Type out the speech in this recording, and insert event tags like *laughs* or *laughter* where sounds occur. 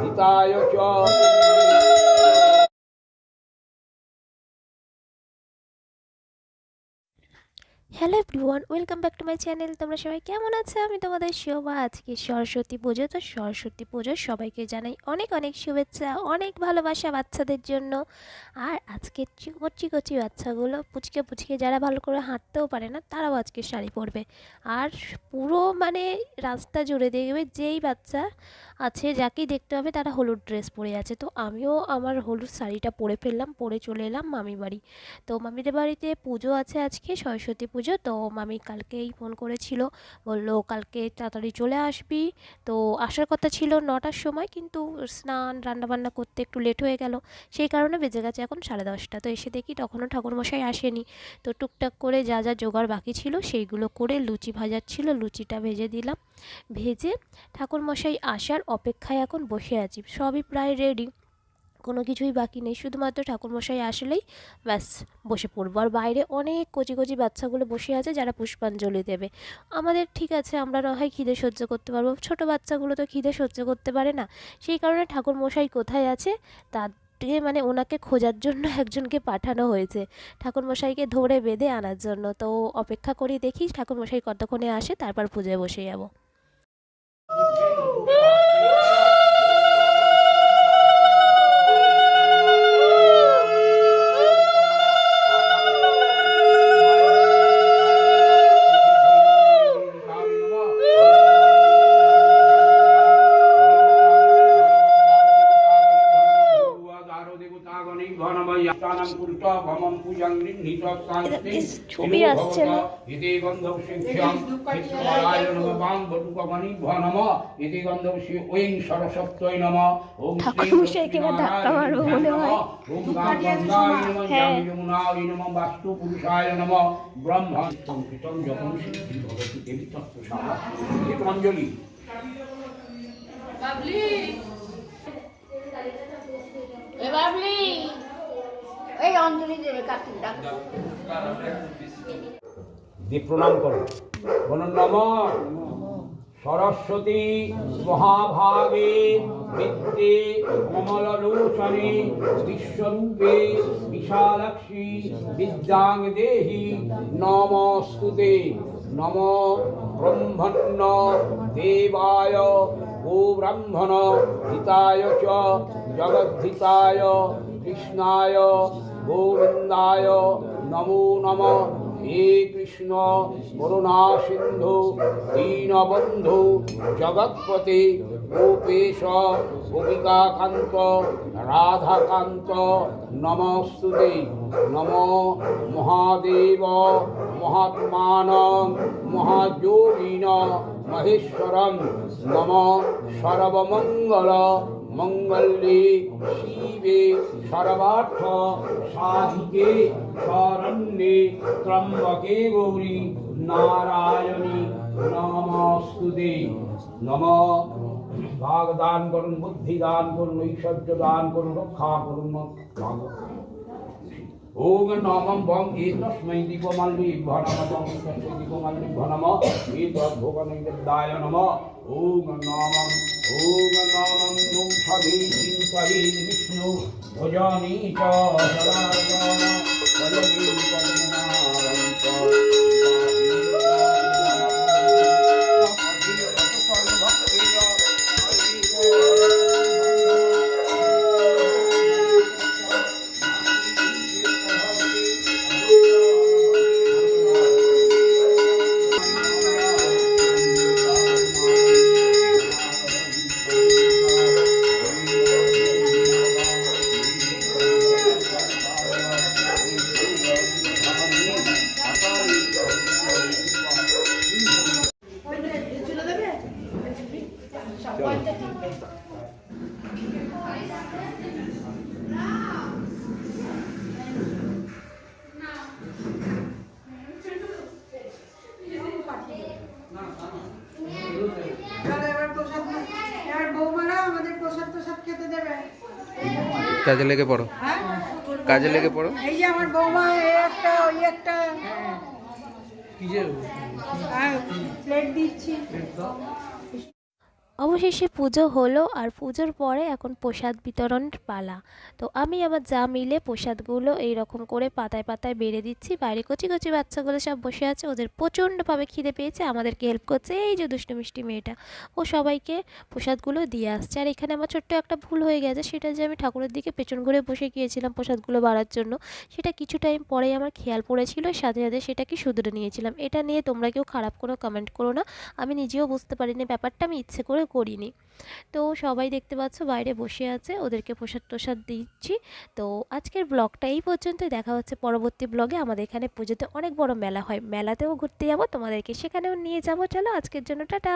হিতায় চ hello everyone welcome back to my channel তোমরা সবাই কেমন আছো? আমি তোমাদের শোভা। আজকে সরস্বতী পুজো, তো সরস্বতী পুজো সবাইকে জানাই অনেক অনেক শুভেচ্ছা, অনেক ভালোবাসা বাচ্চাদের জন্য। আর আজকে কচি কচি বাচ্চাগুলো, পুচকে পুচকে যারা ভালো করে হাঁটতেও পারে না, তারাও আজকে শাড়ি পরবে। আর পুরো মানে রাস্তা জুড়ে দেখবে যেই বাচ্চা আছে, যাকেই দেখতে হবে তারা হলুদ ড্রেস পরে আছে। তো আমিও আমার হলুদ শাড়িটা পরে ফেললাম, পরে চলে এলাম মামি বাড়ি। তো মামিদের বাড়িতে পুজো আছে আজকে, সরস্বতী পুজো তো মামি কালকেই ফোন করেছিল, বলল, কালকে তাড়াতাড়ি চলে আসবি। তো আসার কথা ছিল নটার সময়, কিন্তু স্নান, রান্নাবান্না করতে একটু লেট হয়ে গেল। সেই কারণে বেজে গেছে এখন সাড়ে দশটা। তো এসে দেখি তখনও ঠাকুরমশাই আসেনি। তো টুকটাক করে যা যা জোগাড় বাকি ছিল সেইগুলো করে লুচি ভাজাচ্ছিল লুচিটা ভেজে দিলাম। ভেজে ঠাকুরমশাই আসার অপেক্ষায় এখন বসে আছি। সবই প্রায় রেডি কোনো কিছুই বাকি নেই। শুধুমাত্র ঠাকুরমশাই আসলেই ব্যাস বসে পড়ব। আর বাইরে অনেক কচি কচি বাচ্চাগুলো বসে আছে যারা পুষ্পাঞ্জলি দেবে। আমাদের ঠিক আছে, আমরা না হয় খিদে সহ্য করতে পারব। ছোট বাচ্চাগুলো তো খিদে সহ্য করতে পারে না। সেই কারণে ঠাকুরমশাই কোথায় আছে তার মানে ওনাকে খোঁজার জন্য *laughs* একজনকে পাঠানো হয়েছে। ঠাকুরমশাইকে ধরে বেঁধে আনার জন্য। তো অপেক্ষা করি দেখি ঠাকুরমশাই কতক্ষণে আসে, তারপর পুজোয় বসে যাব। *laughs* ছবি আসছে না। ঠাকুরমশাইকে এবার ধাক্কা মারবো মনে হয়। হ্যাঁ। অঞ্জলি প্রণাম করো। বলুন নম সরস্বতী মহাভাগে বিদ্যে কমললোচনে বিশ্বরূপে বিশালাক্ষী বিদ্যাং দেহি নমস্তুতে। নম ব্রহ্মণ্য দেবায় গোব্রাহ্মণ হিতায় চ, জগদ্ধিতায়, কৃষ্ণায় গোবিন্দায় নমো নমঃ হে কৃষ্ণ করুণা সিন্ধু দীনবন্ধু জগৎপতি গোপেশ গোপিকাকান্ত রাধাকান্ত নমস্তুতে নম মহাদেব মহাত্মান মহাযোগিন মহেশ্বরম নম সর্বমঙ্গল মঙ্গলে শিবে সর্বার্থ সাধিকে শরণ্যে ত্রম্বকে গৌরী নারায়ণী নমস্তুতে। নম। ভাগ দান করুন, বুদ্ধি দান করুন, ঐশ্বর্য দান করুন, রক্ষা করুন ভাগ ওম নমঃ বং এতস্मै দীপমাল্লিভ্য নমঃ বং তস্मै দীপমাল্লিভ্য নমঃ এতদ্ভোগনৈবেদ্যায় নমঃ ওম নমঃ ওম নমঃ নুং সবে চিন্তয়ে বিষ্ণু ভোজনি চ কাজে লেগে পড়ো। হ্যাঁ কাজে লেগে পড়ো। এই যে আমার বৌমা এই একটা ওই একটা। আর প্লেট দিচ্ছি। অবশেষে পুজো হলো আর পুজোর পরে এখন প্রসাদ বিতরণের পালা। তো আমি আমার যা মিলে প্রসাদগুলো এই রকম করে পাতায় পাতায় বেড়ে দিচ্ছি। বাইরে কচি কচি বাচ্চাগুলো সব বসে আছে। ওদের প্রচণ্ডভাবে খিদে পেয়েছে। আমাদেরকে হেল্প করছে এই যে দুষ্টু মিষ্টি মেয়েটা। ও সবাইকে প্রসাদগুলো দিয়ে আসছে। আর এখানে আমার ছোট্ট একটা ভুল হয়ে গেছে। সেটা যে আমি ঠাকুরের দিকে পেছন ঘুরে বসে গিয়েছিলাম প্রসাদগুলো বাড়ার জন্য। সেটা কিছু টাইম পরেই আমার খেয়াল পড়েছিল। সাথে সাথে সেটাকে শুধরে নিয়েছিলাম। এটা নিয়ে তোমরা কেউ খারাপ কোনো কমেন্ট করো না। আমি নিজেও বুঝতে পারিনি ব্যাপারটা। আমি ইচ্ছে করে করিনি। তো সবাই দেখতে পাচ্ছ বাইরে বসে আছে, ওদেরকে প্রসাদ টোসাদ দিচ্ছি। তো আজকের ব্লগটা এই পর্যন্তই, দেখা হচ্ছে পরবর্তী ব্লগে। আমাদের এখানে পুজোতে অনেক বড় মেলা হয়। মেলাতেও ঘুরতে যাব, তোমাদেরকে সেখানেও নিয়ে যাব। চলো, আজকের জন্য টাটা!